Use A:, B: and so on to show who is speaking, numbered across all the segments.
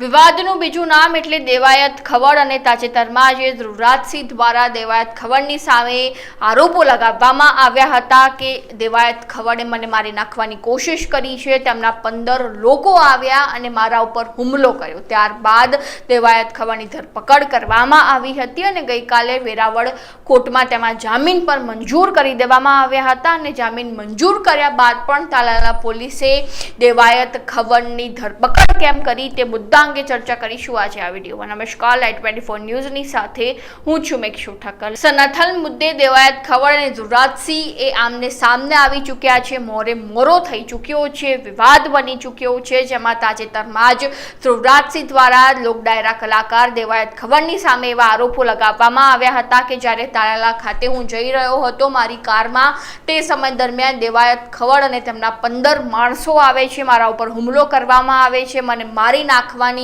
A: વિવાદનું બીજું નામ એટલે દેવાયત ખવડ અને તાજેતરમાં જે ધ્રુવરાજસિંહ દ્વારા દેવાયત ખવડની સામે આરોપો લગાવવામાં આવ્યા હતા કે દેવાયત ખવડે મને મારી નાખવાની કોશિશ કરી છે. તેમના પંદર લોકો આવ્યા અને મારા ઉપર હુમલો કર્યો. ત્યારબાદ દેવાયત ખવડની ધરપકડ કરવામાં આવી હતી અને ગઈકાલે વેરાવળ કોર્ટમાં તેમાં જામીન પર મંજૂર કરી દેવામાં આવ્યા હતા અને જામીન મંજૂર કર્યા બાદ પણ તાલાલા પોલીસે દેવાયત ખવડની ધરપકડ કેમ કરી તે મુદ્દા અંગે ચર્ચા કરીશું આજે આ વિડીયોમાં. નમસ્કાર લાઈટ ટ્વેન્ટી ફોર ન્યૂઝની સાથે હું છું મેક્ષુ ઠક્કર. સનાથલ મુદ્દે દેવાયત ખવડ અને ધ્રુવરાજસિંહ એ આમને સામને આવી ચૂક્યા છે. મોરે મોરો થઈ ચૂક્યો છે, વિવાદ બની ચૂક્યો છે, જેમાં તાજેતરમાં જ ધ્રુવરાજસિંહ દ્વારા લોકડાયરા કલાકાર દેવાયત ખવડની સામે એવા આરોપો લગાવવામાં આવ્યા હતા કે જ્યારે તાલાલા ખાતે હું જઈ રહ્યો હતો, મારી કારમાં તે સમય દરમિયાન દેવાયત ખવડ અને તેમના પંદર માણસો આવે છે. મારા ઉપર હુમલો કરવામાં આવે છે. મને મારી નાખવાની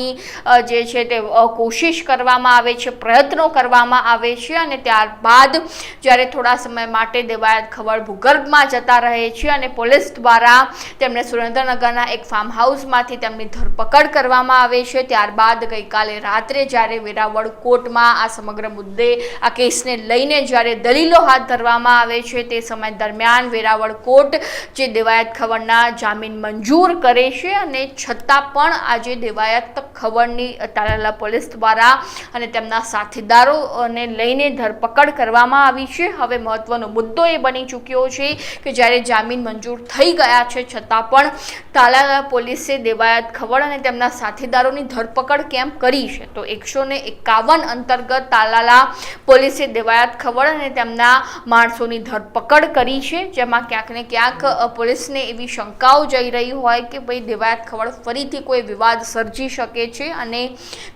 A: અ, જે છે તે કોશિશ કરવામાં આવે છે પ્રયત્નો કરવામાં આવે છે અને ત્યારબાદ જ્યારે થોડા સમય માટે દેવાયત ખવડ ભૂગર્ભમાં જતા રહે છે અને પોલીસ દ્વારા તેમને સુરેન્દ્રનગરના એક ફાર્મ હાઉસમાંથી તેમની ધરપકડ કરવામાં આવે છે. ત્યારબાદ ગઈકાલે રાત્રે જ્યારે વેરાવળ કોર્ટમાં આ સમગ્ર મુદ્દે આ કેસને લઈને જ્યારે દલીલો હાથ ધરવામાં આવે છે તે સમય દરમિયાન વેરાવળ કોર્ટ જે દેવાયત ખવડના જામીન મંજૂર કરે છે અને છતાં પણ આજે દેવાયત ખવડની તાલાલા પોલીસ દ્વારા અને તેમના સાથીદારોને લઈને ધરપકડ કરવામાં આવી છે. હવે મહત્વનો મુદ્દો એ બની ચૂક્યો છે કે જ્યારે જામીન મંજૂર થઈ ગયા છે, છતાં પણ તાલાલા પોલીસે દેવાયત ખવડ અને તેમના સાથીદારોની ધરપકડ કેમ કરી છે? તો એકસો એકાવન અંતર્ગત તાલાલા પોલીસે દેવાયત ખવડ અને તેમના માણસોની ધરપકડ કરી છે. જેમાં ક્યાંક ને ક્યાંક પોલીસને એવી શંકાઓ જઈ રહી હોય કે ભાઈ દેવાયત ખવડ ફરીથી કોઈ વિવાદ સર્જી શકે છે અને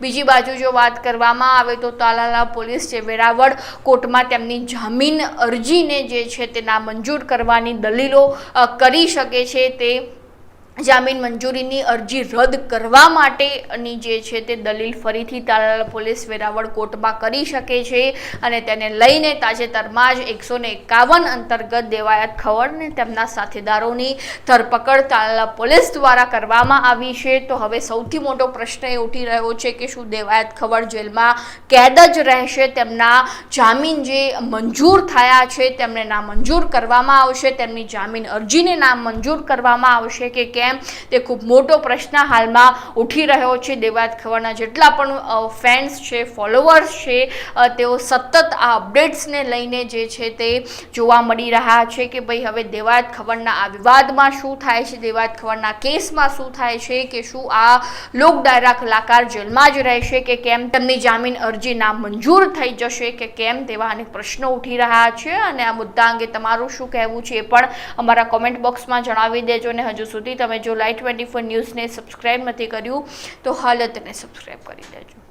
A: બીજી બાજુ જો વાત કરવામાં આવે તો તાલાલા પોલીસ જે વેરાવળ કોર્ટમાં તેમની જામીન અરજીને જે છે તે નામંજૂર કરવાની દલીલો કરી શકે છે તે જામીન મંજૂરીની અરજી રદ કરવા માટેની જે છે તે દલીલ ફરીથી તાલાલા પોલીસ વેરાવળ કોર્ટમાં કરી શકે છે અને તેને લઈને તાજેતરમાં જ એકસો એકાવન અંતર્ગત દેવાયત ખવડ અને તેમના સાથીદારોની ધરપકડ તાલાલા પોલીસ દ્વારા કરવામાં આવી છે. તો હવે સૌથી મોટો પ્રશ્ન એ ઉઠી રહ્યો છે કે શું દેવાયત ખવડ જેલમાં કેદ જ રહેશે? તેમના જામીન જે મંજૂર થયા છે, તેમને નામંજૂર કરવામાં આવશે? તેમની જામીન અરજીને નામંજૂર કરવામાં આવશે કે કેમ? તે ખૂબ મોટો પ્રશ્ન હાલમાં ઉઠી રહ્યો છે. દેવાત ખબરના જેટલા પણ ફેન્સ છે ફોલોવર્સ છે તેઓ સતત આ અપડેટ્સને લઈને જે છે તે જોવા મળી રહ્યા છે કે ભાઈ હવે દેવાત ખબરના આ વિવાદમાં શું થાય છે? દેવાત ખબરના કેસમાં શું થાય છે? કે શું આ લોક ડાયરા કલાકાર જેલમાં જ રહેશે? કે કેમ તેમની જામીન અરજી નામંજૂર થઈ જશે? કે કેમ તેવા અનેક પ્રશ્નો ઉઠી રહ્યા છે? અને આ મુદ્દા અંગે તમારું શું કહેવું છે એ પણ અમારા કોમેન્ટ બોક્સમાં જણાવી દેજો અને હજુ સુધી તમે જો લાઈટ ટ્વેન્ટી ફોર ન્યૂઝને સબસ્ક્રાઈબ નથી કર્યું તો હાલ તેને સબસ્ક્રાઈબ કરી દેજો